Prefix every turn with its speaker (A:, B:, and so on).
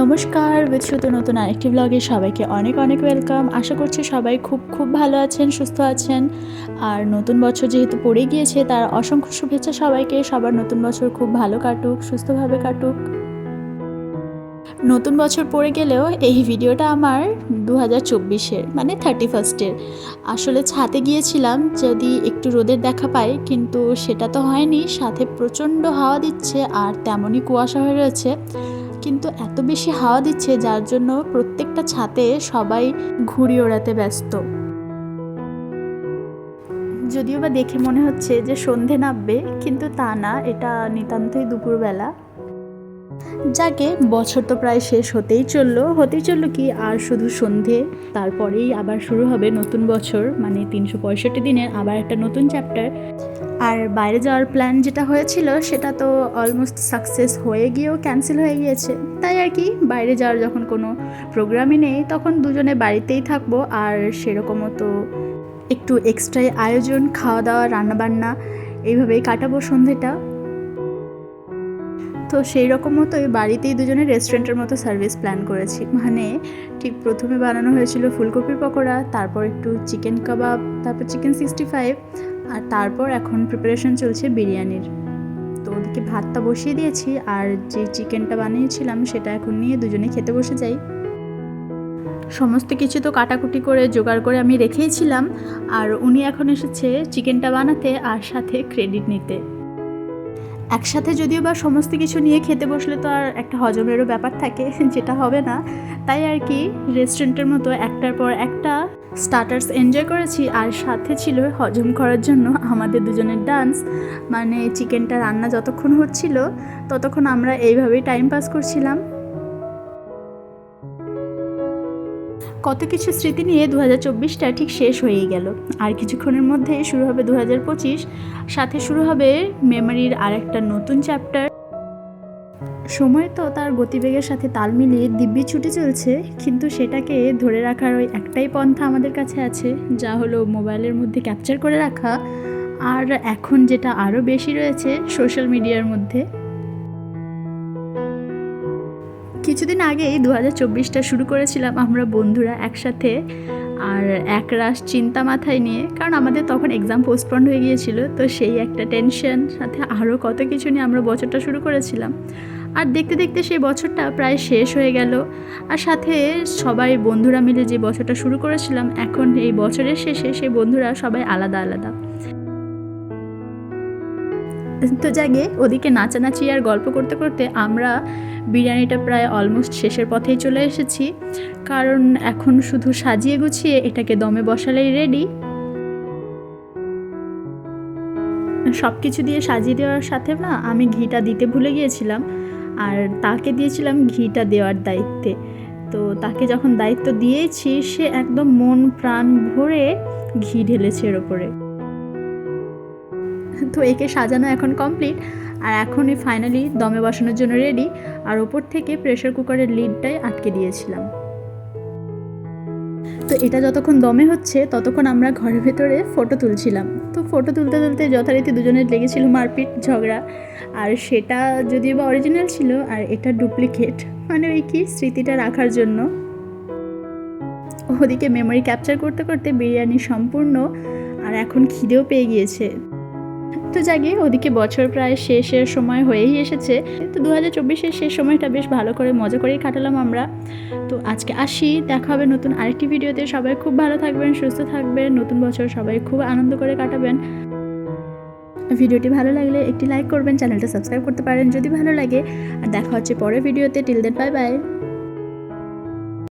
A: নমস্কার বিচ্ছুত নতুন আরেকটি ব্লগে সবাইকে অনেক অনেক ওয়েলকাম আশা করছি সবাই খুব খুব ভালো আছেন, সুস্থ আছেন। আর নতুন বছর যেহেতু পড়ে গিয়েছে, তার অসংখ্য শুভেচ্ছা সবাইকে। সবার নতুন বছর খুব ভালো কাটুক, সুস্থভাবে কাটুক। নতুন বছর পড়ে গেলেও এই ভিডিওটা আমার দু হাজার চব্বিশের মানে থার্টি ফার্স্টের আসলে ছাতে গিয়েছিলাম, যদি একটু রোদের দেখা পাই, কিন্তু সেটা তো হয়নি। সাথে প্রচণ্ড হাওয়া দিচ্ছে, আর তেমনই কুয়াশা হয়ে রয়েছে। কিন্তু এত বেশি হাওয়া দিচ্ছে যার জন্য প্রত্যেকটা ছাতে সবাই ঘুড়ি ওড়াতে ব্যস্ত। যদিও বা দেখে মনে হচ্ছে যে সন্ধে নামবে, কিন্তু তা না, এটা নিতান্তই দুপুরবেলা। যাকে বছর তো প্রায় শেষ হতেই চলল। হতেই চলল কি? আর শুধু সন্ধে, তারপরেই আবার শুরু হবে নতুন বছর মানে তিনশো পঁয়ষট্টি দিনের আবার একটা নতুন চ্যাপ্টার আর বাইরে যাওয়ার প্ল্যান যেটা হয়েছিল, সেটা তো অলমোস্ট সাকসেস হয়ে গিয়েও ক্যান্সেল হয়ে গিয়েছে। তাই আর কি, বাইরে যাওয়ার যখন কোনো প্রোগ্রামই নেই, তখন দুজনে বাড়িতেই থাকব। আর সেরকমও তো একটু এক্সট্রাই আয়োজন খাওয়া দাওয়া রান্নাবান্না, এইভাবেই কাটাবো সন্ধেটা। তো সেই রকম মতোই বাড়িতেই দুজনে রেস্টুরেন্টের মতো সার্ভিস প্ল্যান করেছি। মানে ঠিক প্রথমে বানানো হয়েছিল ফুলকপির পকোড়া, তারপর একটু চিকেন কাবাব তারপর চিকেন সিক্সটি ফাইভ আর তারপর এখন প্রিপারেশন চলছে বিরিয়ানির। তো ওদিকে ভাতটা বসিয়ে দিয়েছি, আর যে চিকেনটা বানিয়েছিলাম সেটা এখন নিয়ে দুজনে খেতে বসে যাই। সমস্ত কিছু তো কাটাকুটি করে জোগাড় করে আমি রেখেইছিলাম, আর উনি এখন এসেছে চিকেনটা বানাতে আর সাথে ক্রেডিট নিতে। একসাথে যদিও বা সমস্ত কিছু নিয়ে খেতে বসলে তো আর একটা হজমেরও ব্যাপার থাকে, যেটা হবে না। তাই আর কি রেস্টুরেন্টের মতো একটার পর একটা স্টার্টার্স এনজয় করেছি, আর সাথে ছিল হজম করার জন্য আমাদের দুজনের ডান্স মানে চিকেনটা রান্না যতক্ষণ হচ্ছিল, ততক্ষণ আমরা এইভাবেই টাইম পাস করছিলাম। কত কিছু স্মৃতি নিয়ে দু হাজার চব্বিশটা ঠিক শেষ হয়েই গেল। আর কিছুক্ষণের মধ্যে শুরু হবে দু হাজার পঁচিশ, সাথে শুরু হবে মেমোরির আর একটা নতুন চ্যাপ্টার। সময় তো তার গতিবেগের সাথে তাল মিলিয়ে দিব্যি ছুটে চলছে, কিন্তু সেটাকে ধরে রাখার ওই একটাই পন্থা আমাদের কাছে আছে, যা হলো মোবাইলের মধ্যে ক্যাপচার করে রাখা, আর এখন যেটা আরও বেশি রয়েছে সোশ্যাল মিডিয়ার মধ্যে। কিছুদিন আগেই দু হাজার চব্বিশটা শুরু করেছিলাম আমরা বন্ধুরা একসাথে আর একরাশ চিন্তা মাথায় নিয়ে, কারণ আমাদের তখন এক্সাম পোস্টপন্ড হয়ে গিয়েছিল, তো সেই একটা টেনশন সাথে আরও কত কিছু নিয়ে আমরা বছরটা শুরু করেছিলাম। আর দেখতে দেখতে সেই বছরটা প্রায় শেষ হয়ে গেল। আর সাথে সবাই বন্ধুরা মিলে যে বছরটা শুরু করেছিলাম, এখন এই বছরের শেষে সেই বন্ধুরা সবাই আলাদা আলাদা। তো জাগে ওদিকে নাচানাচি আর গল্প করতে করতে আমরা বিরিয়ানিটা প্রায় অলমোস্ট শেষের পথেই চলে এসেছি। কারণ এখন শুধু সাজিয়ে গুছিয়ে এটাকে দমে বসালেই রেডি সব কিছু দিয়ে সাজিয়ে দেওয়ার সাথে না আমি ঘিটা দিতে ভুলে গিয়েছিলাম আর তাকে দিয়েছিলাম ঘিটা দেওয়ার দায়িত্বে। তো তাকে যখন দায়িত্ব দিয়েছি, সে একদম মন প্রাণ ভরে ঘি ঢেলেছে এর ওপরে তো একে সাজানো এখন কমপ্লিট। আর এখনই ফাইনালি দমে বসানোর জন্য রেডি আর ওপর থেকে প্রেশার কুকারের লিডটাই আটকে দিয়েছিলাম। তো এটা যতক্ষণ দমে হচ্ছে, ততক্ষণ আমরা ঘরের ভেতরে ফটো তুলছিলাম। তো ফটো তুলতে তুলতে যথারীতি দুজনের লেগেছিল মারপিট, ঝগড়া। আর সেটা যদিও বা অরিজিনাল ছিল, আর এটা ডুপ্লিকেট মানে ওই কি স্মৃতিটা রাখার জন্য। ওদিকে মেমোরি ক্যাপচার করতে করতে বিরিয়ানি সম্পূর্ণ, আর এখন খিদেও পেয়ে গিয়েছে। তো জাগে, ওদিকে বছর প্রায় শেষের সময় হয়েই এসেছে। তো দু হাজার শেষ সময়টা বেশ ভালো করে মজা করেই কাটালাম আমরা। তো আজকে আসি, দেখা হবে নতুন আরেকটি ভিডিওতে। সবাই খুব ভালো থাকবেন, সুস্থ থাকবেন। নতুন বছর সবাই খুব আনন্দ করে কাটাবেন। ভিডিওটি ভালো লাগলে একটি লাইক করবেন, চ্যানেলটা সাবস্ক্রাইব করতে পারেন যদি ভালো লাগে। আর দেখা হচ্ছে পরের ভিডিওতে। Till then, bye bye.